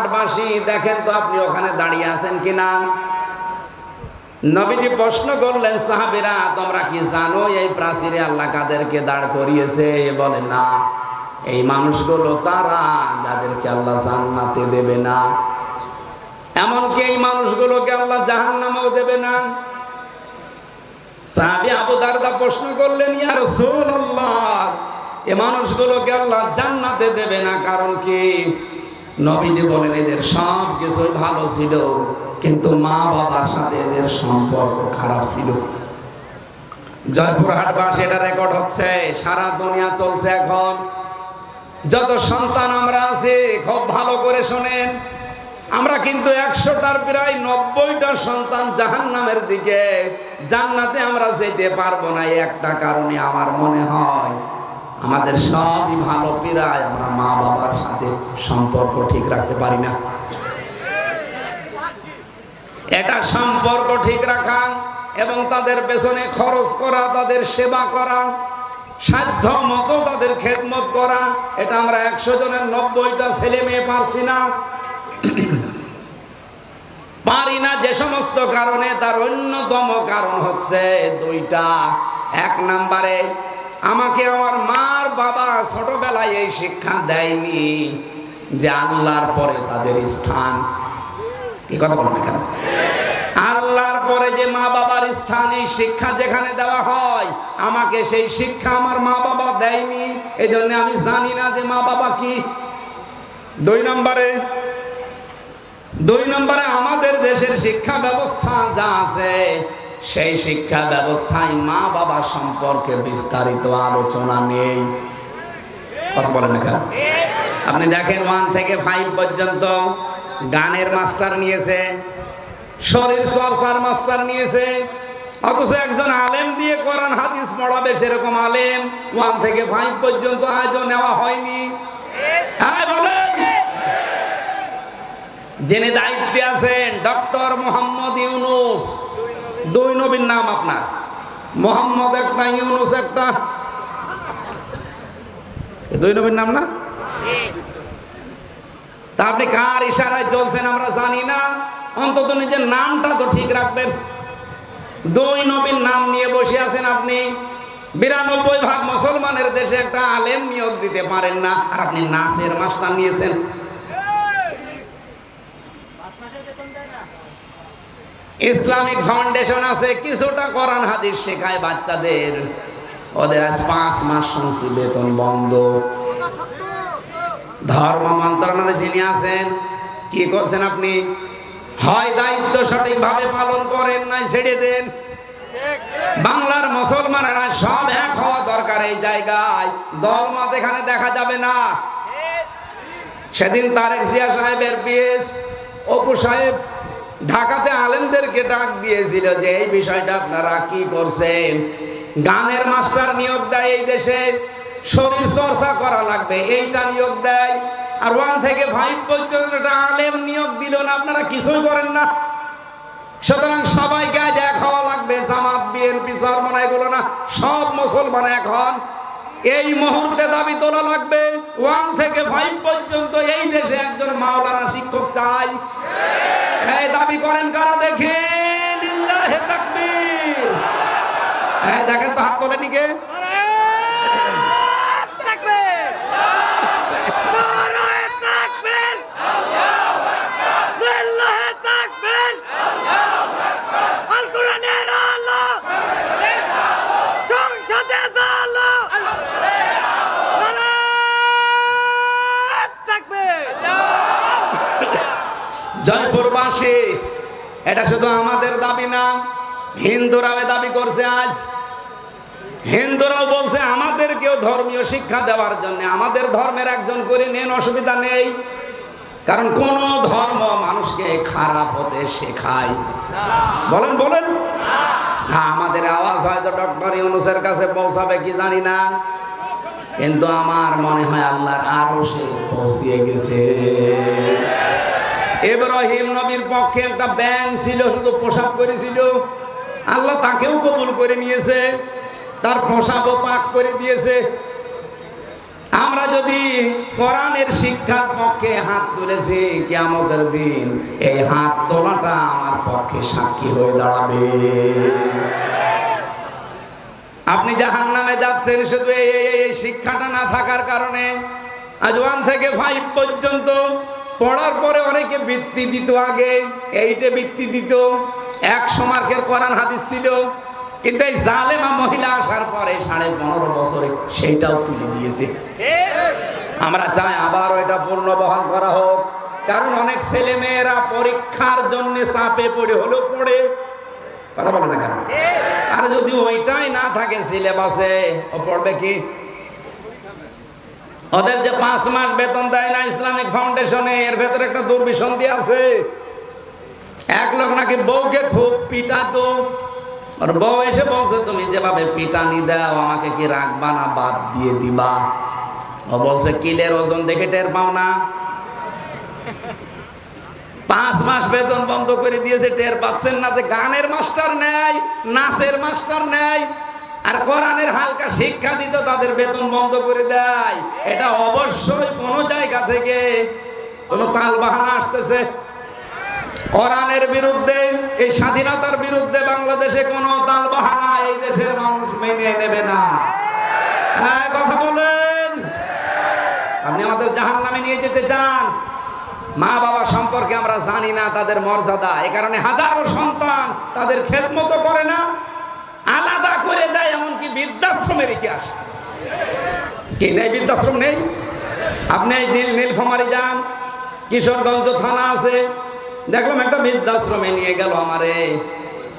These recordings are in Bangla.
জয়পুরহাটবাসী দেখেন তো আপনি ওখানে দাঁড়িয়ে আছেন কিনা? নবীজি প্রশ্ন করলেন, সাহাবিরা, তোমরা কি জানো এই প্রাচীরে আল্লাহ কাদেরকে দাঁড় করিয়েছে? বলে না। এই মানুষগুলো তারা যাদেরকে আল্লাহ জান্নাতে দেবে না। এমনকি এই মানুষগুলোকে আল্লাহ জাহান্নামেও দেবে না। সাহাবী আবু দারদা প্রশ্ন করলেন, ইয়া রাসূলুল্লাহ, এ মানুষগুলোকে আল্লাহ জান্নাতে দেবে না কারণ কি? নবীজি বলেন, এদের সব কিছু ভালো ছিল, কিন্তু মা বাবার সাথে এদের সম্পর্ক খারাপ ছিল। জয়পুরহাট বাস এটা রেকর্ড হচ্ছে, সারা দুনিয়া চলছে এখন। যত সন্তান আমরা আছি, খুব ভালো করে শোনেন, আমরা কিন্তু একশোটার প্রায় নব্বইটা সন্তান জাহান নামের দিকে, জান্নাতে আমরা যেতে পারব না একটা কারণে আমার মনে হয়। আমাদের সবই ভালো প্রায়, আমরা মা বাবার সাথে সম্পর্ক ঠিক রাখতে পারি না। এটা সম্পর্ক ঠিক রাখা এবং তাদের পেছনে খরচ করা, তাদের সেবা করা, সাধ্য মতো তাদের খেদমত করা, এটা আমরা একশো জনের নব্বইটা ছেলে মেয়ে পারছি না। পারি না যে সমস্ত কারণে, তার অন্যতম কারণ হচ্ছে দুইটা। এক নম্বরে আমাকে আমার মার বাবা ছোটবেলায় এই শিক্ষা দেয়নি যে আল্লাহর পরে তাদের স্থান। কি কথা বলেন কেন? আল্লাহর পরে যে মা বাবার স্থান শিক্ষা যেখানে দেওয়া হয়, আমাকে সেই শিক্ষা আমার মা বাবা দেয়নি। এই জন্য আমি জানি না যে মা বাবা কি। দুই নম্বরে দুই নম্বরে আমাদের দেশের শিক্ষা ব্যবস্থা যা আছে সেই শিক্ষা ব্যবস্থায় মা বাবা সম্পর্কে বিস্তারিত আলোচনা নেই। কথা বলেন এখানে। আপনি দেখেন ওয়ান থেকে ফাইভ পর্যন্ত গানের মাস্টার নিয়েছে, শরীর চর্চার মাস্টার নিয়েছে, অথচ একজন আলেম দিয়ে কোরআন, হাদিস পড়াবে সেরকম আলেম ওয়ান থেকে ফাইভ পর্যন্ত আজও নেওয়া হয়নি। হ্যাঁ যিনি দায়িত্বে আছেন ডক্টর মোহাম্মদ ইউনুস দুই নবীর নাম আপনার। মোহাম্মদ একটা, ইউনুস একটা। দুই নবীর নাম না? তা আপনি কার ইশারায় চলছেন আমরা জানি না। অন্তত নিজের নামটা তো ঠিক রাখবেন। দুই নবীর নাম নিয়ে বসে আছেন আপনি। বিরানব্বই ভাগ মুসলমানের দেশে একটা আলেম নিয়োগ দিতে পারেন না। আর আপনি নাচের মাস্টার নিয়েছেন। ইসলামিক ফাউন্ডেশন আছে, কিছুটা কোরআন হাদিস শেখায় বাচ্চাদের। ওদের আজ পাঁচ মাস শুনছি, বেতন বন্ধ। ধর্ম মন্ত্রণালয়ে যিনি আছেন, কি করছেন আপনি? হয় দায়িত্ব সঠিকভাবে পালন করেন নাই, ছেড়ে দেন। বাংলার মুসলমানেরা সব এক হওয়া দরকার এই জায়গায়। দলমত এখানে দেখা যাবে না। সেদিন তারেক জিয়া সাহেবের পিএস, অপু সাহেব ঢাকাতে আলেমদেরকে ডাক দিয়েছিল যে, এই বিষয়টা আপনারা কি করছেন? গানের মাস্টার নিয়োগ দেয় এই দেশে, শরীর চর্চা করা লাগবে, এইটা নিয়োগ দেয়, আর ওয়ান থেকে ফাইভ পর্যন্ত আলেম নিয়োগ দিল না, আপনারা কিছুই করেন না। সুতরাং সবাইকে আজ এক হওয়া লাগবে, জামাত, বিএনপি চরমনা এগুলো না, সব মুসলমান এখন এই মুহূর্তে দাবি তোলা লাগবে, ওয়ান থেকে ফাইভ পর্যন্ত এই দেশে একজন মাওলানা শিক্ষক চাই। দাবি করেন কারা দেখে লিল্লাহে তাকবীর। এই দেখেন তো হাত তোলেনি কে? এটা শুধু আমাদের দাবি না, হিন্দুরাও দাবি করছে আজ। হিন্দুরাও বলছে আমাদেরকেও ধর্মীয় শিক্ষা দেওয়ার জন্য, আমাদের ধর্মের একজন করে নেন, অসুবিধা নেই। কারণ কোন ধর্ম মানুষকে খারাপ হতে শেখায়। বলেন বলেন। হ্যাঁ আমাদের আওয়াজ হয়তো ডক্টর ইউনুসের কাছে পৌঁছাবে, কি জানি না। কিন্তু আমার মনে হয় আল্লাহর আরও সে পৌঁছিয়ে গেছে। এব্রাহিম নবীর পক্ষে একটা ব্যাং ছিল, শুধু পোশাক করেছিল আল্লাহ তাকেও কবুল করে নিয়েছে, তার পোশাকও পাক করে দিয়েছে। আমরা যদি কোরআনের শিক্ষার পক্ষে হাত তুলেছি কেমতের দিন এই হাত তোলাটা আমার পক্ষে সাক্ষী হয়ে দাঁড়াবে। আপনি জাহান নামে যাচ্ছেন, শুধু এই শিক্ষাটা না থাকার কারণে আজ ওয়ান থেকে ফাইভ পর্যন্ত পড়ার পরে অনেকে বৃত্তি দিত আগে, এইটে বৃত্তি দিত। একশো মার্কের কোরআন হাদিস ছিল। কিন্তু এই জালেমা মহিলা আসার পরে সাড়ে পনেরো বছরে সেইটাও তুলে দিয়েছে। আমরা চাই আবার এটা পূর্ণ বহাল করা হোক। কারণ অনেক ছেলে মেয়েরা পরীক্ষার জন্য চাপে পড়ে, হলেও পড়ে। কথা বলে না কেন? আর যদি ওইটাই না থাকে সিলেবাসে, ও পড়বে কি? ওদের যে পাঁচ মাস বেতন দেয় না ইসলামিক ফাউন্ডেশনে, এর ভেতরে একটা দুর্বিসন্ধি আছে। এক লোক নাকি বউকে খুব পিটাতো। আর বউ এসে বলছে, তুমি যেভাবে পিটানি দাও, আমাকে কি রাখবা না বাদ দিয়ে দিবা? ও বলছে, কিলের ওজন দেখে টের পাও না। পাঁচ মাস বেতন বন্ধ করে দিয়েছে, টের পাচ্ছেন না যে গানের মাস্টার নেয়, নাচের মাস্টার নেয়। আর কোরআনের হালকা শিক্ষা দিত তাদের বেতন বন্ধ করে দেয়। এটা অবশ্যই কোন জায়গা থেকে কোনো তাল বাহানা আসতেছে। কোরআনের বিরুদ্ধে, এই স্বাধীনতার বিরুদ্ধে বাংলাদেশে কোনো তাল বাহানা এই দেশের মানুষ মেনে নেবে না। হ্যাঁ কথা বলেন। আপনি আমাদের জাহান নামে নিয়ে যেতে চান? মা বাবা সম্পর্কে আমরা জানি না, তাদের মর্যাদা। এ কারণে হাজারো সন্তান তাদের খেদমতো করে না। করে দেয়, এমনকি বৃদ্ধাশ্রমে রেখে আসে। কি নেই বৃদ্ধাশ্রম নেই? আপনি নীল নীলফামারি যান, কিশোরগঞ্জ থানা আছে। দেখলাম একটা বৃদ্ধাশ্রমে নিয়ে গেল আমারে।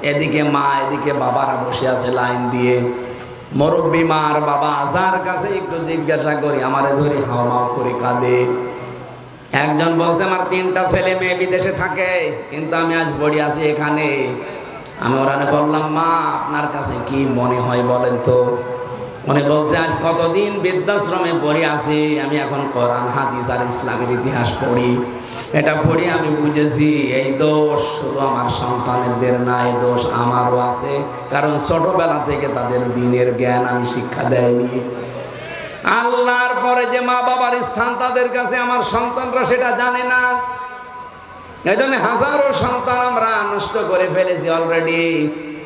এদিকে মা, এদিকে বাবারা বসে আছে লাইন দিয়ে। মুরব্বী মার বাবা, যার কাছে একটু জিজ্ঞাসা করি, আমারে ধরে হাওয়া মাও করে কাঁদে। একজন বলছে, আমার তিনটা ছেলে মেয়ে বিদেশে থাকে, কিন্তু আমি আজ বড়ি আছি এখানে। আমি ওরানে বললাম, মা, আপনার কাছে কি মনে হয় বলেন তো? মনে বলছে, আজ কতদিন বৃদ্ধাশ্রমে পড়ে আছি? আমি এখন কোরআন, হাদিস আর ইসলামের ইতিহাস পড়ি। এটা পড়ে আমি বুঝেছি, এই দোষ শুধু আমার সন্তানদের না, এই দোষ আমারও আছে। কারণ ছোটবেলা থেকে তাদের দিনের জ্ঞান আমি শিক্ষা দেয়নি। আল্লাহর পরে যে মা বাবার স্থান তাদের কাছে, আমার সন্তানরা সেটা জানে না। এই জন্য হাজারো সন্তান আমরা নষ্ট করে ফেলেছি অলরেডি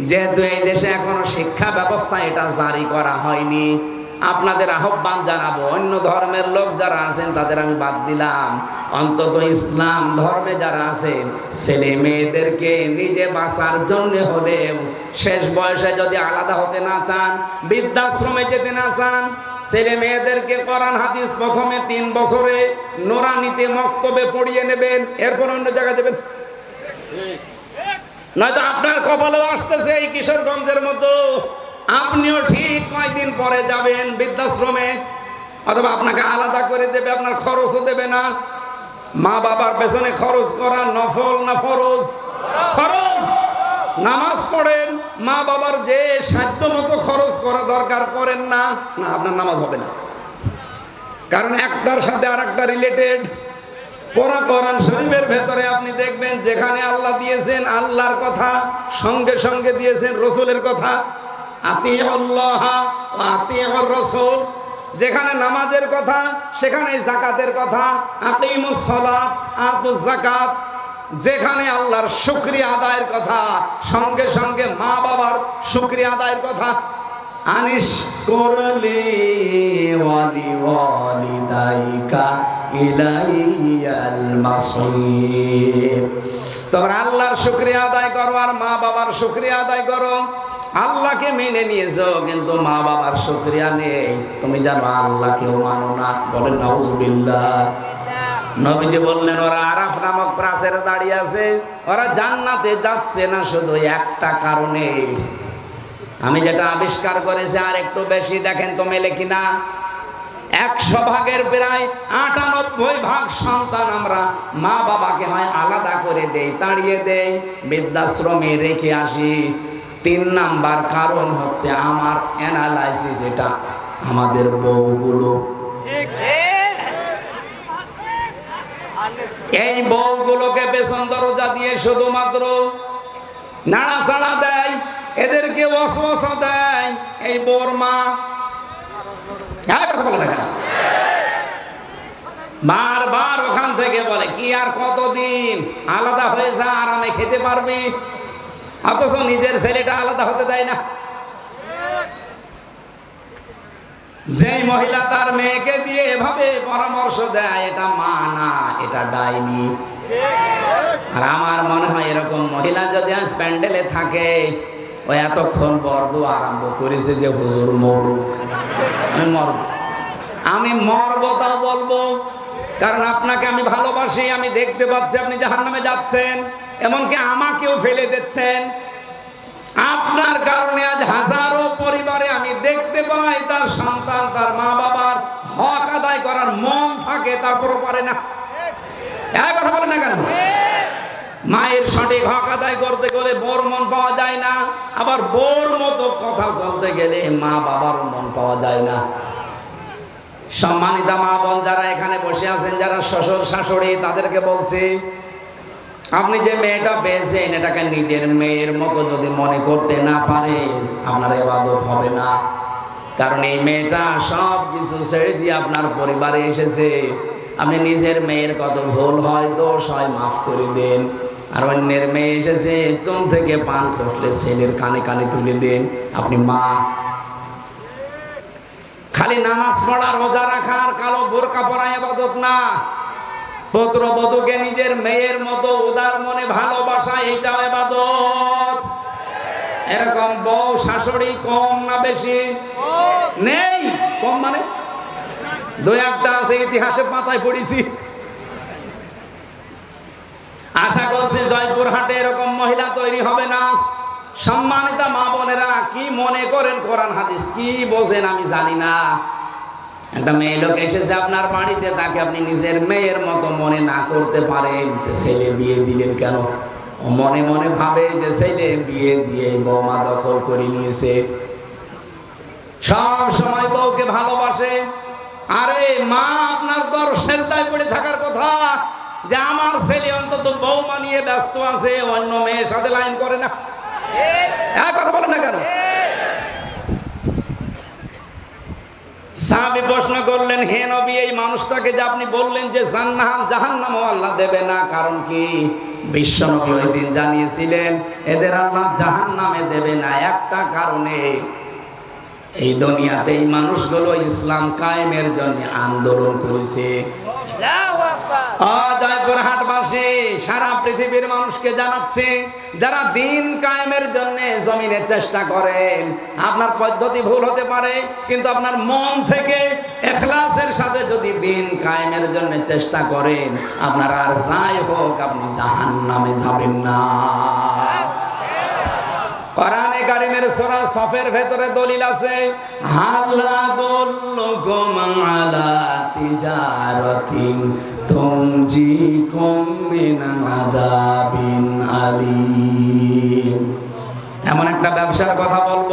যেহেতু এই দেশে এখনও শিক্ষা ব্যবস্থা এটা জারি করা হয়নি। আপনাদের আহ্বান জানাব। অন্য ধর্মের লোক যারা আছেন, তাদের আমি বাদ দিলাম। অন্তত ইসলাম ধর্মে যারা আছেন, ছেলে মেয়েদেরকে নিজে বাঁচার জন্য হলেও শেষ বয়সে যদি আলাদা হতে না চান, বৃদ্ধাশ্রমে যেতে না চান, ছেলে মেয়েদেরকে কোরআন, হাদিস প্রথমে তিন বছরে নোরানিতে মক্তবে পড়িয়ে নেবেন, এরপর অন্য জায়গায় দেবেন নয়তো আপনার কপালেও আসতেছে এই কিশোরগঞ্জের মতো। আপনিও ঠিক কয়েকদিন পরে যাবেন বৃদ্ধাশ্রমে? অথবা আপনাকে আলাদা করে দেবে, আপনার খরচও দেবে না। মা বাবার পেছনে খরচ করা নফল না ফরজ? খরচ নামাজ পড়েন, মা বাবার যে সাধ্য মতো খরচ করা দরকার করেন না না, আপনার নামাজ হবে না। কারণ একটার সাথে আর একটা রিলেটেড পড়া কোরআন শরীফের ভেতরে আপনি দেখবেন, যেখানে আল্লাহ দিয়েছেন, আল্লাহর কথা, সঙ্গে সঙ্গে দিয়েছেন, রসুলের কথা। রসুল। যেখানে নামাজের কথা, সেখানে জাকাতের কথা জাকাত যেখানে আল্লাহর শুক্রিয়া আদায়ের কথা, সঙ্গে সঙ্গে মা বাবার শুক্রিয়া আদায়ের কথা। আনিস, করলে ওয়ালি আল্লাহর শুক্রিয়া আদায় করো আর মা বাবার শুক্রিয়া আদায় করো। আল্লাহকে মেনে নিয়েছো, কিন্তু মা বাবার শুক্রিয়া নেই। তুমি জানো আল্লাহকেও মানো না। বলেন, নাউজুবিল্লাহ। নবীজি বললেন, ওরা আরাফ নামক প্রাচের দাঁড়িয়ে আছে। ওরা জান্নাতে যাচ্ছে না শুধু একটা কারণে। আমি যেটা আবিষ্কার করেছি, আর একটু বেশি দেখেন তো মেলে কিনা। একশো ভাগের প্রায় আটানব্বই ভাগ সন্তান আমরা মা বাবাকে হয় আলাদা করে দেই, তাড়িয়ে দেই, বৃদ্ধাশ্রমে রেখে আসি। তিন নাম্বার কারণ হচ্ছে আমার অ্যানালাইসিস এটা, আমাদের বউগুলো। এই বউগুলোকে পেছন দরজা দিয়ে শুধুমাত্র নাড়াচাড়া দেয়, এদেরকে অসহসা দেয়, এই বোর মা। হ্যাঁ বারবার ওখান থেকে বলে, কি আর কতদিন? আলাদা হয়ে যা, আরামে খেতে পারবি? অথচ নিজের ছেলেটা আলাদা হতে দেয় না। যেই মহিলা তার মেয়েকে দিয়ে এভাবে পরামর্শ দেয়, এটা মা না, এটা ডাইনি। আর আমার মনে হয় এরকম মহিলা যদি আজ প্যান্ডেলে থাকে, ও এতক্ষণ বর্গ আরম্ভ করেছে যে হুজুর মরুক। আমি মরব। আমি মরব তাও বলব, কারণ আপনাকে আমি ভালোবাসি, আমি দেখতে পাচ্ছি আপনি জাহান নামে যাচ্ছেন। এমনকি আমাকেও ফেলে দিচ্ছেন। আপনার কারণে আজ হাজারো পরিবারে আমি দেখতে পাই তার সন্তান, তার মা বাবার হক আদায় করার মন থাকে তারপরও পারে না। কথা বলে না কেন? মায়ের সঠিক হক আদায় করতে গেলে বোর মন পাওয়া যায় না, আবার বোর মতো কথা চলতে গেলে মা বাবার মন পাওয়া যায় না। সম্মানিতা মা বোন যারা এখানে বসে আছেন, যারা শ্বশুর শাশুড়ি, তাদেরকে বলছি আপনি যে মেয়েটা পেয়েছেন এটাকে নিজের মেয়ের মতো যদি মনে করতে না পারে, আপনার এবাদত হবে না। কারণ এই মেয়েটা সব কিছু ছেড়ে দিয়ে আপনার পরিবারে এসেছে। আপনি নিজের মেয়ের কত ভুল হয়, দোষ হয়, মাফ করে দেন। আর অন্যের মেয়ে এসেছে চুন থেকে পান খসলে ছেলের কানে কানে তুলে দেন। আপনি মা। খালি নামাজ পড়া, রোজা রাখা আর কালো বোরকা পরা এবাদত না। পুত্রবধূকে নিজের মেয়ের মতো উদার মনে ভালোবাসা এইটাও এবাদত। এরকম বউ শাশুড়ি কম না বেশি? নেই। কম মানে? দুই একটা আছে, ইতিহাসে পাতায় পড়েছি। আশা করছি জয়পুর হাটে এরকম মহিলা তৈরি হবে না। সম্মানিতা মা বোনেরা, কি মনে করেন কোরআন হাদিস? কি বোঝেন আমি জানি না। একটা মেয়ে লোক এসেছে আপনার বাড়িতে, তাকে আপনি নিজের মেয়ের মতো মনে না করতে পারেন। ছেলে বিয়ে দিলেন কেন? মনে মনে ভাবে যে ছেলে বিয়ে দিয়ে বৌমা দখল করে নিয়েছে। সব সময় বউকে ভালোবাসে। আরে মা, আপনার দর সেজদায় পড়ে থাকার কথা যে আমার ছেলে অন্তত বৌমা নিয়ে ব্যস্ত আছে, অন্য মেয়ের সাথে লাইন করে না। কথা বলে না কেন? সাহাবি প্রশ্ন করলেন, হে নবী, এই মানুষটাকে যে আপনি বললেন যে জান্নাত জাহান্নামও আল্লাহ দেবে না, কারণ কি? বিশ্বনবী ওই দিন জানিয়েছিলেন, এদের আল্লাহ জাহান্নামে দেবে না, একটা কারণে। এই দুনিয়াতে এই মানুষগুলো ইসলাম কায়েমের জন্য আন্দোলন করেছে। জয়পুর হাটবাসী সারা পৃথিবীর মানুষকে জানাচ্ছে, যারা দিন কায়েমের জন্য জমিনে চেষ্টা করেন, আপনার পদ্ধতি ভুল হতে পারে, কিন্তু আপনার মন থেকে এখলাসের সাথে যদি দিন কায়েমের জন্য চেষ্টা করেন, আপনার আর যাই হোক, আপনি জাহান নামে যাবেন না। কোরআনে কারিমের সূরা সফের ভেতরে দলিল আছে হাল্লা দুল্লুকুম আলা তিজারাতিন তুনজিকুম মিন আযাবিন আলীম। এমন একটা ব্যবসার কথা বলব,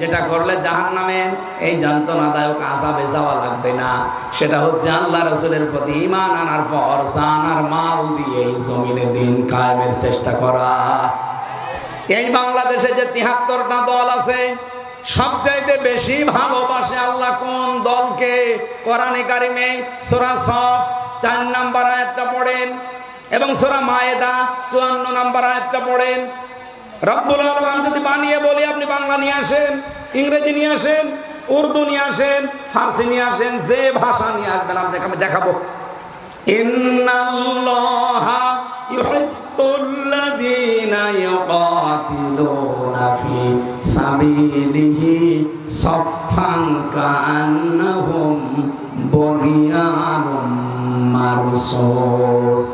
যেটা করলে জাহান নামে এই যন্ত্রণাদায়ক আজাবে যাওয়া লাগবে না। সেটা হচ্ছে আল্লাহ রসুলের প্রতি ইমান আনার পর জান আর মাল দিয়ে এই জমিনে দিন কায়েমের চেষ্টা করা। এই বাংলাদেশে যে তিহাত্তরটা দল আছে, সবচাইতে বেশি ভালোবাসে আল্লাহ কোন দলকে? কোরআনে কারিমে সোরা সফ চার নাম্বার আয়াতটা পড়েন এবং সোরা মায়েদা চুয়ান্ন নাম্বার আয়াতটা পড়েন। রব্বুল আলম যদি বানিয়ে বলি, আপনি বাংলা নিয়ে আসেন, ইংরেজি নিয়ে আসেন, উর্দু নিয়ে আসেন, ফার্সি নিয়ে আসেন, যে ভাষা নিয়ে আসবেন, আপনাকে আমি দেখাবো। ইন্নাল্লাহা ইউহিব্বুল্লাযীনা ইউকাতিলুনা ফি সাবিলিহি সাফফান কাআন্নাহুম বুনিয়ানুম মারসুস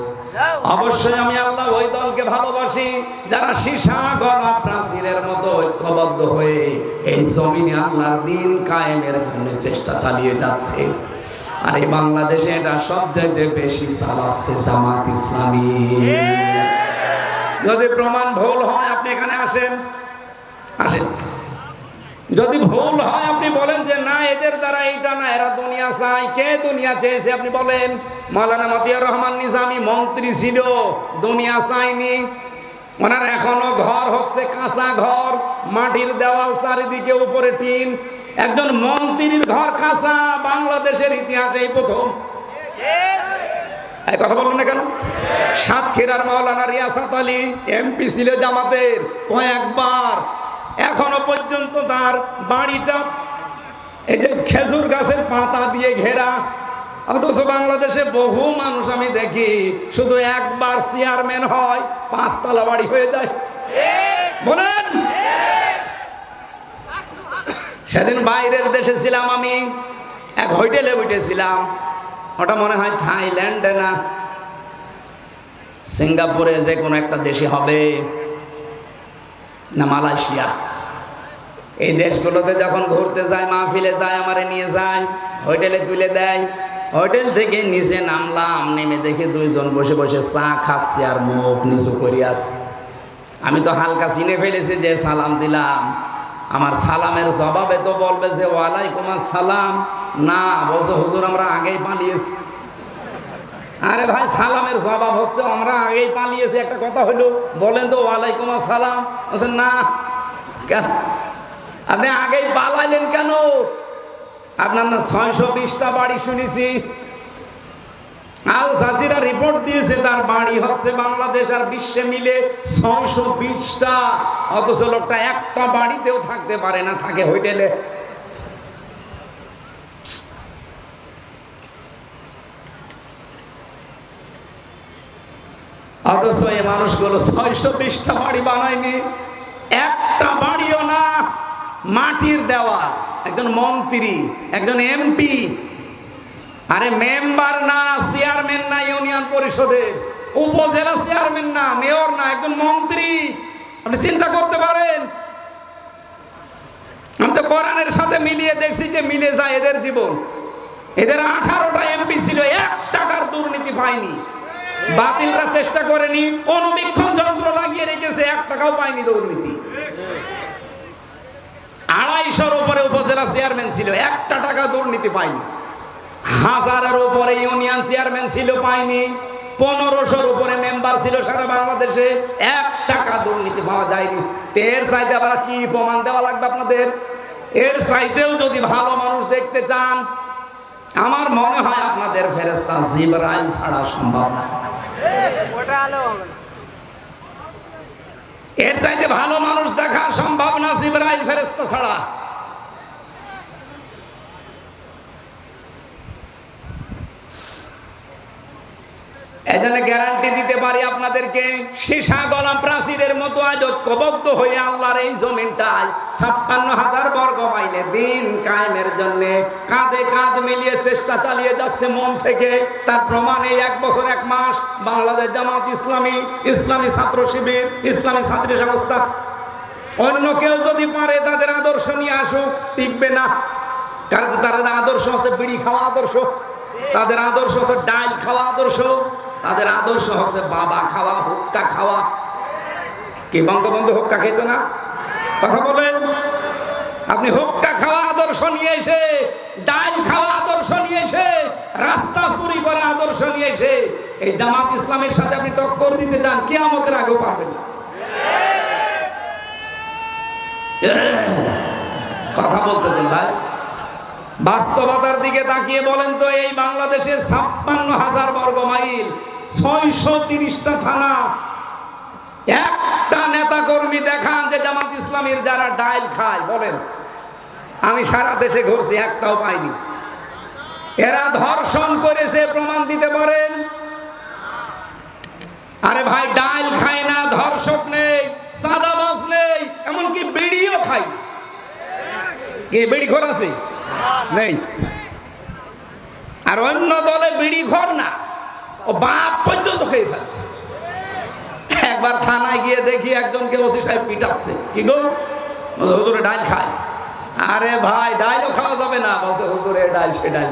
অবশ্যই আমি আল্লাহ ওই দলকে ভালোবাসি, যারা সীসা গলা প্রাচীরের মতো ঐক্যবদ্ধ হয়ে এই জমিনে আল্লাহর দিন কায়েমের জন্য চেষ্টা চালিয়ে যাচ্ছে। আর এই বাংলাদেশে এটা সবচাইতে বেশি চালাচ্ছে জামাত ইসলামী। যদি প্রমাণ ভুল হয়, আপনি এখানে আসেন। আসেন। যদি ভুল হয়, আপনি বলেন যে, না, এদের দ্বারা এইটা না, এরা দুনিয়া চাই কে দুনিয়া চেয়েছে, আপনি বলেন। মাওলানা মতিয়ার রহমান নিজামি মন্ত্রী ছিল, দুনিয়া চাইনি ওনার এখনও ঘর হচ্ছে কাঁচা ঘর, মাটির দেওয়াল চারিদিকে উপরে টিন। একজন মন্ত্রীর ঘর কাঁচা, বাংলাদেশের ইতিহাসে এই প্রথম কথা বলুন না কেন? সাতক্ষীরার মাওলানা রিয়াসাত আলী, এমপি ছিল জামাতের কয়েকবার এখনও পর্যন্ত তার বাড়িটা এই যে খেজুর গাছের পাতা দিয়ে ঘেরা। অথচ বাংলাদেশে বহু মানুষ আমি দেখি শুধু একবার চেয়ারম্যান হয়, পাঁচতলা বাড়ি হয়ে যায়। সেদিন বাইরের দেশে ছিলাম আমি, এক হোটেলে উঠেছিলাম ওটা মনে হয় থাইল্যান্ডে না? সিঙ্গাপুরে যে কোনো একটা দেশে হবে না মালয়েশিয়া। এই দেশগুলোতে যখন ঘুরতে যায়, মাহফিলে যায়, আমারে নিয়ে যায়, হোটেলে তুলে দেয়, হোটেল থেকে নিচে নামলাম, নেমে দেখে দুইজন বসে বসে চা খাচ্ছে আর মুখ নিচু করি আছে আমি তো হালকা চিনে ফেলেছি যে সালাম দিলাম। আমার সালামের জবাবে তো বলবে যে, ওয়ালাইকুম সালাম না, বলছে, হুজুর, আমরা আগেই আরে ভাই, সালামের জবাব হচ্ছে, আমরা আগেই পালিয়েছি, একটা কথা হলো, বলেন তো, ওয়ালাইকুম আসসালাম। বলছে, না আপনি আগেই পালাইলেন কেন? আপনার না ছয়শো বিশটা বাড়ি শুনেছি। আল জাজিরা রিপোর্ট দিয়েছে, তার বাড়ি হচ্ছে বাংলাদেশ আর বিশ্বে মিলে ছয়শো বিশটা। অথচ লোকটা একটা বাড়িতেও থাকতে পারে না, থাকে হোটেলে। অথচ এই মানুষগুলো ছয়শো বিশটা বাড়ি বানায়নি। একটা বাড়িও না, মাটির দেওয়া একজন মন্ত্রী, একজন এমপি। আরে মেম্বার না, চেয়ারম্যান না ইউনিয়ন পরিষদে, উপজেলা চেয়ারম্যান না, মেয়র না, একজন মন্ত্রী। আপনি চিন্তা করতে পারেন? আমি তো কোরআনের সাথে মিলিয়ে দেখছি যে মিলে যায় এদের জীবন। এদের আঠারোটা এমপি ছিল, এক টাকার দুর্নীতি পায়নি। বাতিলরা চেষ্টা করেনি অনুবীক্ষণ যন্ত্র লাগিয়ে রেখেছে, এক টাকাও পায়নি দুর্নীতি। আড়াইশোর উপরে উপজেলা চেয়ারম্যান ছিল, একটা টাকা দুর্নীতি পায়নি। হাজারের উপরে ইউনিয়ন চেয়ারম্যান ছিল, পায়নি। পনেরোশোর উপরে মেম্বার ছিল সারা বাংলাদেশে, এক টাকা দুর্নীতি পাওয়া যায়নি। এর চাইতে আবার কি প্রমাণ দেওয়া লাগবে আপনাদের? এর চাইতেও যদি ভালো মানুষ দেখতে চান আমার মনে হয় আপনাদের ফেরেস্তা জিবরাইল ছাড়া সম্ভব না। এর চাইতে ভালো মানুষ দেখা সম্ভব না জিবরাইল ফেরেস্তা ছাড়া। এজন্য গ্যারান্টি দিতে পারি আপনাদেরকে, সীসা গলা প্রাচীরের মতো আজ ঐক্যবদ্ধ হয়ে আল্লাহর এই জমিনটায় ছাপ্পান্ন হাজার বর্গ মাইলে দিন কায়েমের জন্য কাঁধে কাঁধ মিলিয়ে চেষ্টা চালিয়ে যাচ্ছে মন থেকে। তার প্রমাণ এক বছর, এক মাস বাংলাদেশ জামাত ইসলামী ইসলামী ছাত্র শিবির, ইসলামী ছাত্রী সংস্থা। অন্য কেউ যদি পারে তাদের আদর্শ নিয়ে আসুক, টিকবে না। কারণ তাদের আদর্শ আছে বিড়ি খাওয়া আদর্শ, তাদের আদর্শ আছে ডাল খাওয়া আদর্শ। তাদের আদর্শ হচ্ছে বাবা খাওয়া, হুক্কা খাওয়া। কি বঙ্গবন্ধু হুক্কা খেত না? কথা বলেন। আপনি হুক্কা খাওয়া আদর্শ নিয়ে এসে, ডাল খাওয়া আদর্শ নিয়ে এসে, রাস্তা চুরি করা আদর্শ নিয়ে এসে, এই জামাত ইসলামের সাথে আপনি টক্কর দিতে চান কি আমাদের আগেও পারবেন না। কথা বলতে দিন ভাই। বাস্তবতার দিকে তাকিয়ে বলেন তো, এই বাংলাদেশে ছাপ্পান্ন হাজার বর্গ মাইল ছয়শো তিরিশটা থানা। একটা নেতা কর্মী দেখান যে জামাত ইসলামের যারা ডাইল খায়, বলেন। আমি সারা দেশে ঘুরছি, একটাও পাইনি। এরা ধর্ষণ করেছে, প্রমাণ দিতে পারেন? আরে ভাই, ডাইল খায় না, ধর্ষক নেই, সাদাবাজ নেই, এমনকি বিড়িও খাই কে, বিড়ি খোর আছে? নেই। আর অন্য দলে বিড়ি ঘর না। ও বাপ পর্যন্ত খেয়ে ফেলছে। একবার থানায় গিয়ে দেখি একজনকে ওসি সাহেব পিটাচ্ছে। কি গো? হুজুরে ডাল খায়। আরে ভাই ডাইলও খাওয়া যাবে না। বলছে, হুজুরে ডাল, সে ডাল।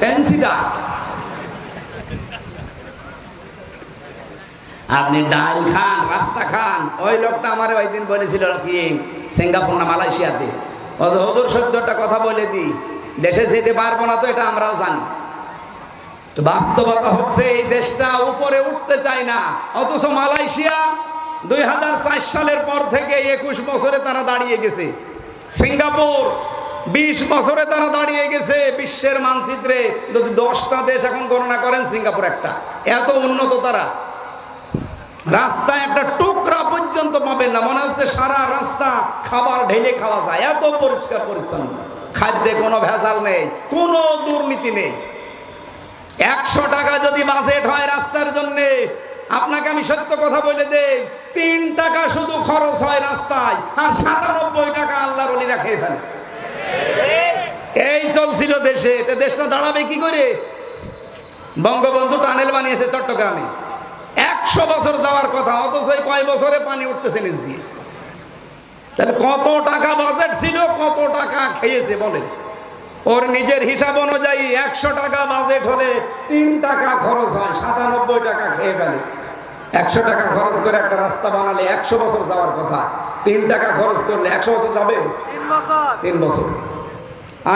ফ্যান্সি ডাল। আপনি ডাল খান, রাস্তা খান। ওই লোকটা আমার ওই দিন বলেছিল কি, সিঙ্গাপুর না মালয়েশিয়াতে। হুজুর সত্যটা কথা বলে দিই। দেশে যেতে পারব না তো, এটা আমরাও জানি। তো বাস্তবতা হচ্ছে এই দেশটা উপরে উঠতে চায় না। অথচ মালয়েশিয়া দুই হাজার চার সালের পর থেকে একুশ বছরে তারা দাঁড়িয়ে গেছে। সিঙ্গাপুর বিশ বছরে তারা দাঁড়িয়ে গেছে বিশ্বের মানচিত্রে। যদি দশটা দেশ এখন গণনা করেন, সিঙ্গাপুর একটা। এত উন্নত তারা। রাস্তায় একটা টুকরা পর্যন্ত পাবেন না। মনে হচ্ছে সারা রাস্তা খাবার ঢেলে খাওয়া যায়। এত পরিষ্কার পরিচ্ছন্ন। খাদ্যে কোনো ভেজাল নেই, কোনো দুর্নীতি নেই। একশো টাকা যদি বাজেট হয় রাস্তার জন্য, আপনাকে আমি সত্য কথা বলে দেই, তিন টাকা শুধু খরচ হয় রাস্তায়, আর সাতানব্বই টাকা আল্লাহর অলিরা খেয়ে ফেলে। এই চলছিল দেশে দেশটা দাঁড়াবে কি করে? বঙ্গবন্ধু টানেল বানিয়েছে চট্টগ্রামে। একশো বছর যাওয়ার কথা, অথচ কয় বছরে পানি উঠতেছে নিজ দিয়ে। তাহলে কত টাকা বাজেট ছিল, কত টাকা খেয়েছে বলেন। ওর নিজের হিসাব অনুযায়ী একশো টাকা বাজেট হলে তিন টাকা খরচ হয় সাতানব্বই টাকা খেয়ে ফেলে। একশো টাকা খরচ করে একটা রাস্তা বানালে একশো বছর যাওয়ার কথা। তিন টাকা খরচ করলে একশো বছর যাবে? তিন বছর।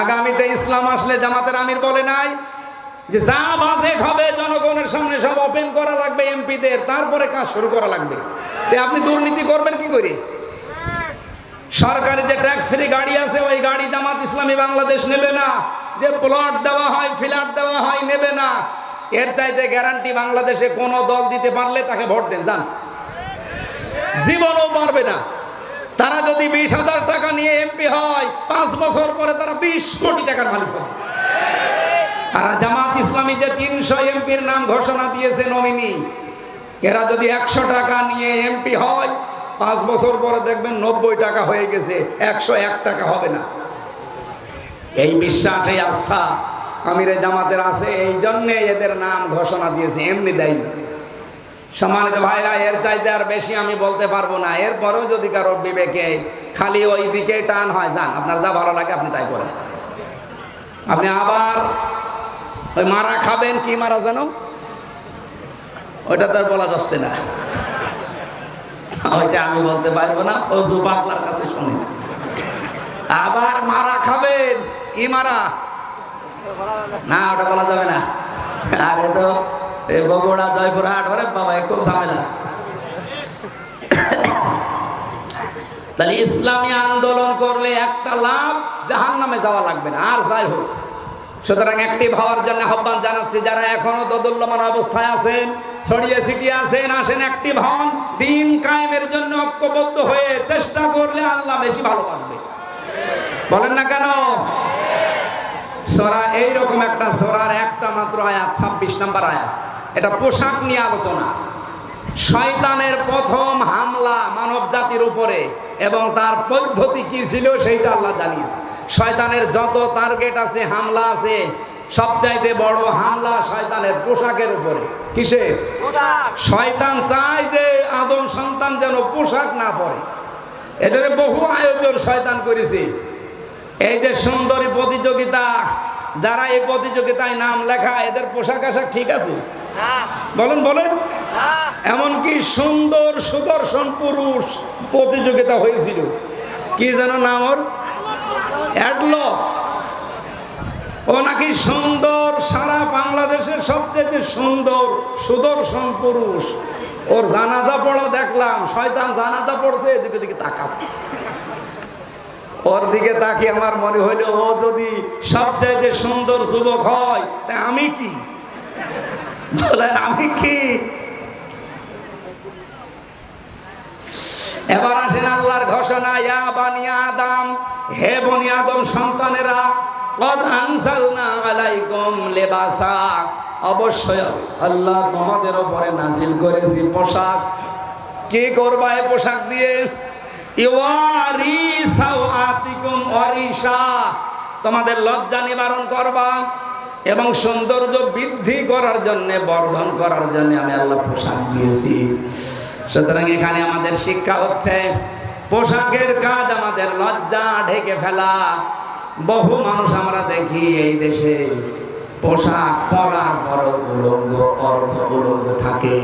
আগামীতে ইসলাম আসলে জামাতের আমির বলে নাই যে যা বাজেট হবে জনগণের সামনে সব ওপেন করা লাগবে এমপিদের তারপরে কাজ শুরু করা লাগবে। আপনি দুর্নীতি করবেন কি করে? সরকারি যে ট্যাক্স ফ্রি গাড়ি আছে, ওই গাড়ি জামাত ইসলামী বাংলাদেশ নেবে না। যে প্লট দেওয়া হয় ফ্ল্যাট দেওয়া হয়, নেবে না। এর চাইতে গ্যারান্টি বাংলাদেশে কোনো দল দিতে পারলে তাকে ভোট দেন, যান। জীবনও পারবে না। তারা যদি বিশ হাজার টাকা নিয়ে এমপি হয়, পাঁচ বছর পরে তারা বিশ কোটি টাকার মালিক হবে। আর জামাত ইসলামী যে তিনশো এমপির নাম ঘোষণা দিয়েছে নমিনি, এরা যদি একশো টাকা নিয়ে এমপি হয় পাঁচ বছর পরে দেখবেন নব্বই টাকা হয়ে গেছে, একশো এক টাকা হবে না। এই বিশ্বাস, এই আস্থা আমিরে জামাতের আছে, এই জন্যে এদের নাম ঘোষণা দিয়েছে, এমনি দেয়। সম্মানিত ভাইরা, এর চাইতে আর বেশি আমি বলতে পারব না। এরপরেও যদি কারও বিবেকে খালি ওই দিকে টান হয়, যান, আপনার যা ভালো লাগে আপনি তাই করেন। আপনি আবার ওই মারা খাবেন, কি মারা জানো ওইটা তো আর বলা যাচ্ছে না। ওইটা আমি বলতে পারব না ফজু পাগলার কাছে শুনি। আবার মারা খাবেন। কি মারা? না, ওটা বলা যাবে না। আরে তো বগুড়া, জয়পুরহাট, ওরে বাবা খুব ঝামেলা। তাহলে ইসলামী আন্দোলন করলে একটা লাভ জাহান নামে যাওয়া লাগবে না, আর যাই হোক। সুতরাং অ্যাক্টিভ হওয়ার জন্য আহ্বান জানাচ্ছি, যারা এখনও দোদুল্যমান অবস্থায় আছেন, ছড়িয়ে ছিটিয়ে আছেন, আসেন অ্যাক্টিভ হন দিন কায়েমের জন্য ঐক্যবদ্ধ হয়ে চেষ্টা করলে আল্লাহ বেশি ভালোবাসবে। বলেন না কেন? সরা এইরকম একটা সরার একটা মাত্র আয়াত, ছাব্বিশ নাম্বার আয়াত। এটা পোশাক নিয়ে আলোচনা। শয়তানের প্রথম হামলা মানব জাতির উপরে এবং তার পদ্ধতি কি ছিল সেইটা আল্লাহ জানিয়েছে। শয়তানের যত টার্গেট আছে হামলা আছে সবচাইতে বড় হামলা শয়তানের পোশাকের উপরে। কিসের? শয়তান চায় যে আদম সন্তান যেন পোশাক না পরে। এদের বহু আয়োজন শয়তান করেছে। এই যে সুন্দরী প্রতিযোগিতা যারা এই প্রতিযোগিতায় নাম লেখা এদের পোশাক আশাক ঠিক আছে? বলেন বলেন। এমনকি সুন্দর সুদর্শন পুরুষ প্রতিযোগিতা হয়েছিল। কি যেন নাম ওর? অ্যাডলফ ও নাকি সুন্দর, সারা বাংলাদেশের সবচেয়ে সুন্দর, সুদর্শন পুরুষ। ওর জানাজা পড়া দেখলাম, শয়তান জানাজা পড়ছে, এদিকে দিকে তাকাচ্ছে। ওর দিকে তাকিয়ে আমার মনে হইল, ও যদি সবচাইতে সুন্দর যুবক হয়, তা আমি কি? বলেন, আমি কি? এবার আসেন আল্লাহর ঘোষণা, ইয়া বানি আদম, হে বনি আদম সন্তানেরা, কদ আনসালনা আলাইকুম লিবাসা। অবশ্যই আল্লাহ তোমাদের উপরে নাজিল করেছি পোশাক। কি করবা এই পোশাক দিয়ে? তোমাদের লজ্জা নিবারণ করবা এবং সৌন্দর্য বৃদ্ধি করার জন্য, বর্ধন করার জন্য আমি আল্লাহ পোশাক দিয়েছি। সুতরাং এখানে আমাদের শিক্ষা হচ্ছে, পোশাকের কাজ আমাদের লজ্জা ঢেকে ফেলা। বহু মানুষ আমরা দেখি এই দেশে পোশাক পরার বড় উলঙ্গ, অর্ধ উলঙ্গ থাকে।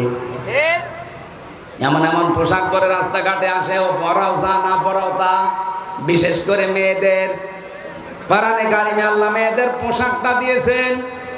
এমন এমন পোশাক পরে রাস্তাঘাটে আসে, ও পরাও যা, না পরাও তা। বিশেষ করে মেয়েদের। কোরআনে কারিমে আল্লাহ মেয়েদের পোশাকটা দিয়েছেন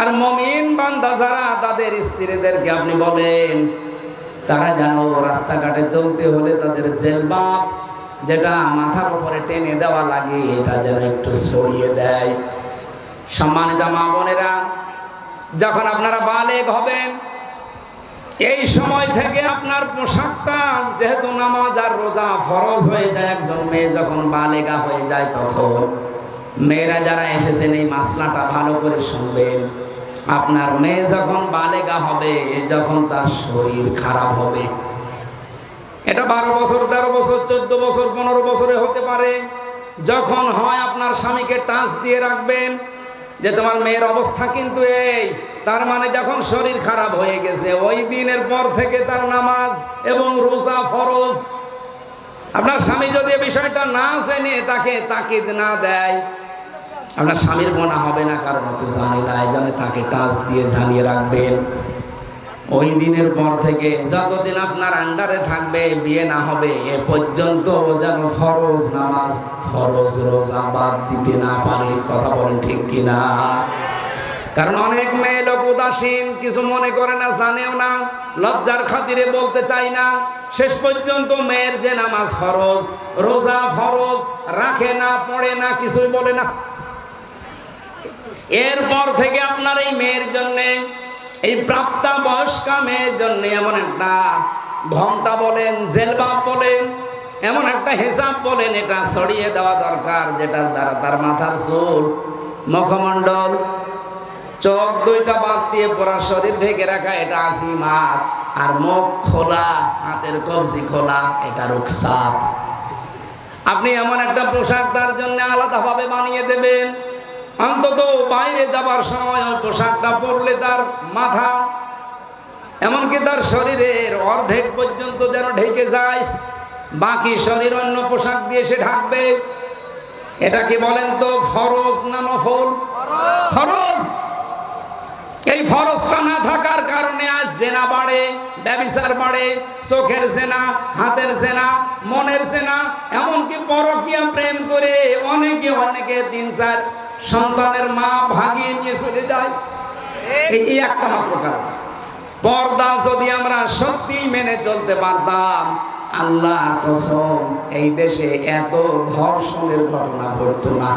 আর মমিন বান্দা যারা, তাদের স্ত্রীদেরকে আপনি বলেন, তারা যেন রাস্তাঘাটে চলতে হলে তাদের জেলবাব যেটা মাথার উপরে টেনে দেওয়া লাগে, এটা যেন একটু সরিয়ে দেয়। সম্মানিত মা বোনেরা, যখন আপনারা বালেগ হবেন, এই সময় থেকে আপনার পোশাকটা, যেহেতু নামাজ আর রোজা ফরজ হয়ে যায়, একজন মেয়ে যখন বালেগা হয়ে যায় তখন, মেয়েরা যারা এসেছেন, এই মাসলাটা ভালো করে শুনবেন। আপনার মেয়ে যখন বালেগা হবে যখন তার শরীর খারাপ হবে। এটা বারো বছর, তেরো বছর, চোদ্দ বছর, পনেরো বছরে হতে পারে। যখন হয় আপনার স্বামীকে টাচ দিয়ে রাখবেন যে তোমার মেয়ের অবস্থা কিন্তু এই। তার মানে যখন শরীর খারাপ হয়ে গেছে, ওই দিনের পর থেকে তার নামাজ এবং রোজা ফরজ। আপনার স্বামী যদি বিষয়টা না জেনে, তাকে তাকিদ না দেয়। আপনার স্বামীর গোনা হবে না, কারণ অত জানি না জন্য তাকে টাচ দিয়ে জানিয়ে রাখবেন। ওই দিনের পর থেকে যতদিন আপনার আন্ডারে থাকবে, বিয়ে না হবে, এ পর্যন্ত যেন ফরজ নামাজ, ফরজ রোজা বাদ দিতে না পারে, কথা বলেন ঠিক কিনা? কারণ অনেক মেয়ে লোক উদাসীন, কিছু মনে করে না, জানেও না, লজ্জার খাতিরে বলতে চাই না। শেষ পর্যন্ত মেয়ের যে নামাজ ফরজ, রোজা ফরজ, রাখে না, পড়ে না, কিছুই বলে না। এরপর থেকে আপনার এই মেয়ের জন্য, এই প্রাপ্তা বয়স্কা মেয়ের জন্য এমন একটা ঘণ্টা বলেন জেলবা বলেন, এমন একটা হিসাব বলেন, এটা ছড়িয়ে দেওয়া দরকার, যেটার দ্বারা তার মাথার চুল, মুখমণ্ডল, চোখ দুইটা বাদ দিয়ে পুরা শরীর ঢেকে রাখা, এটা আসি মাত আর মুখ খোলা, হাতের কবজি খোলা, এটা রুকসাত। আপনি এমন একটা পোশাক তার জন্য আলাদাভাবে বানিয়ে দেবেন অন্তত বাইরে যাবার সময় পোশাকটা পরলে তার মাথা, এমনকি তার শরীরের অর্ধেক পর্যন্ত যেন ঢেকে যায়, বাকি শরীর অন্য পোশাক দিয়ে সে ঢাকবে। এটা কি বলেন তো, ফরজ না নফল? ফরজ! এই ফরজটা না থাকার কারণে আজ জেনা বাড়ে, ব্যবিচার বাড়ে, চোখের জেনা, হাতের জেনা, মনের জেনা, এমনকি পরকিয়া প্রেম করে অনেকে অনেকে তিন চার সন্তানের মা ভাগিয়ে নিয়ে চলে যায়। এই একটা মাত্র কারণ। পর্দা যদি আমরা সত্যি মেনে চলতে পারতাম আল্লাহ কসম, এই দেশে এত ধর্ষণের ঘটনা ঘটতো না।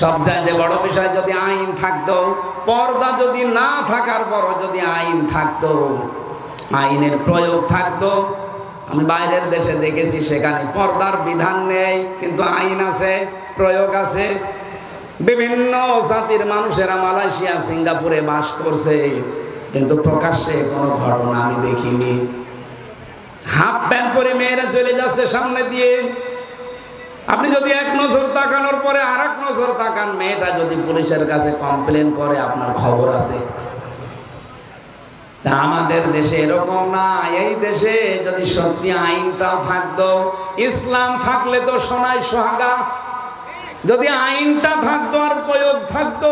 সব জায়গায় বড় বিষয়, যদি আইন থাকতো, পর্দা যদি না থাকার পর যদি আইন থাকতো, আইনের প্রয়োগ থাকতো আমি বাইরের দেশে দেখেছি সেখানে পর্দার বিধান নেই, কিন্তু আইন আছে, প্রয়োগ আছে। বিভিন্ন জাতির মানুষেরা মালয়েশিয়া, সিঙ্গাপুরে বাস করছে, কিন্তু প্রকাশ্যে কোনো ঘটনা আমি দেখিনি। হাফ প্যান্ট পরে মেয়েরা চলে যাচ্ছে সামনে দিয়ে। আপনি যদি এক নজর তাকানোর পরে আর এক নজর তাকান, মেয়েটা যদি পুলিশের কাছে কমপ্লেন করে, আপনার খবর আছে। তা আমাদের দেশে এরকম না। এই দেশে যদি সত্যি আইনটাও থাকতো, ইসলাম থাকলে তো সোনায় সোহাগা। যদি আইনটা থাকতো আর প্রয়োগ থাকতো,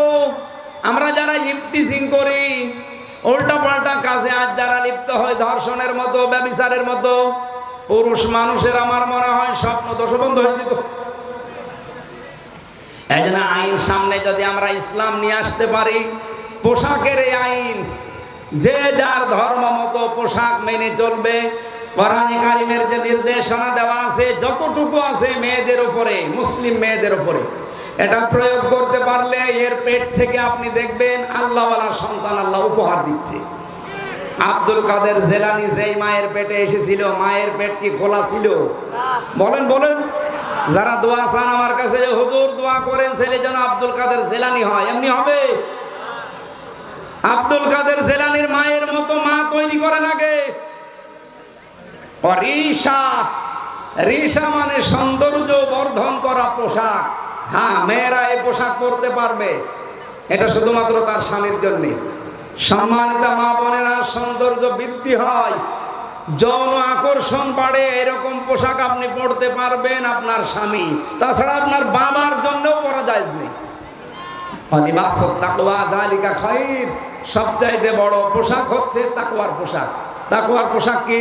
আমরা যারা ইফটিজিং করি উল্টা পাল্টা কাজে আজ যারা লিপ্ত হয়, ধর্ষণের মতো, ব্যবিচারের মতো, পুরুষ মানুষের আমার মনে হয় স্বপ্ন দোষ বন্ধ হয়ে যেত। এই আইন সামনে যদি আমরা ইসলাম নিয়ে আসতে পারি, পোশাকের এই আইন যে যার ধর্ম মতো পোশাক মেনে চলবে, কোরআনে কারিমের যে নির্দেশনা দেওয়া আছে, যতটুকু আছে মেয়েদের উপরে, মুসলিম মেয়েদের উপরে, এটা প্রয়োগ করতে পারলে এর পেট থেকে আপনি দেখবেন আল্লাহওয়ালা সন্তান আল্লাহ উপহার দিচ্ছে। আব্দুল কাদের জেলানি যেই মায়ের পেটে এসেছিল, মায়ের পেট কি খোলা ছিল? বলেন বলেন। যারা দোয়া চান আমার কাছে হুজুর দোয়া করেন, ছেলে যেন আব্দুল কাদের জেলানি হয়, এমনি হবে? আব্দুল কাদের জেলানির মায়ের মতো মা তৈরি করেন আগে। রিসা রিসা মানে সৌন্দর্য বর্ধন করা পোশাক। হ্যাঁ মেয়েরা এই পোশাক পরতে পারবে। এটা শুধুমাত্র তার স্বামীর জন্য। সম্মানিত মা বোনেরা, সৌন্দর্য বৃদ্ধি হয়। যৌন আকর্ষণ বাড়ে, এরকম পোশাক আপনি পড়তে পারবেন আপনার স্বামী। তাছাড়া আপনার বাবার জন্যও পরা যায় নেই সবচাইতে বড় পোশাক হচ্ছে তাকুয়ার পোশাক। তাকুয়ার পোশাক কি?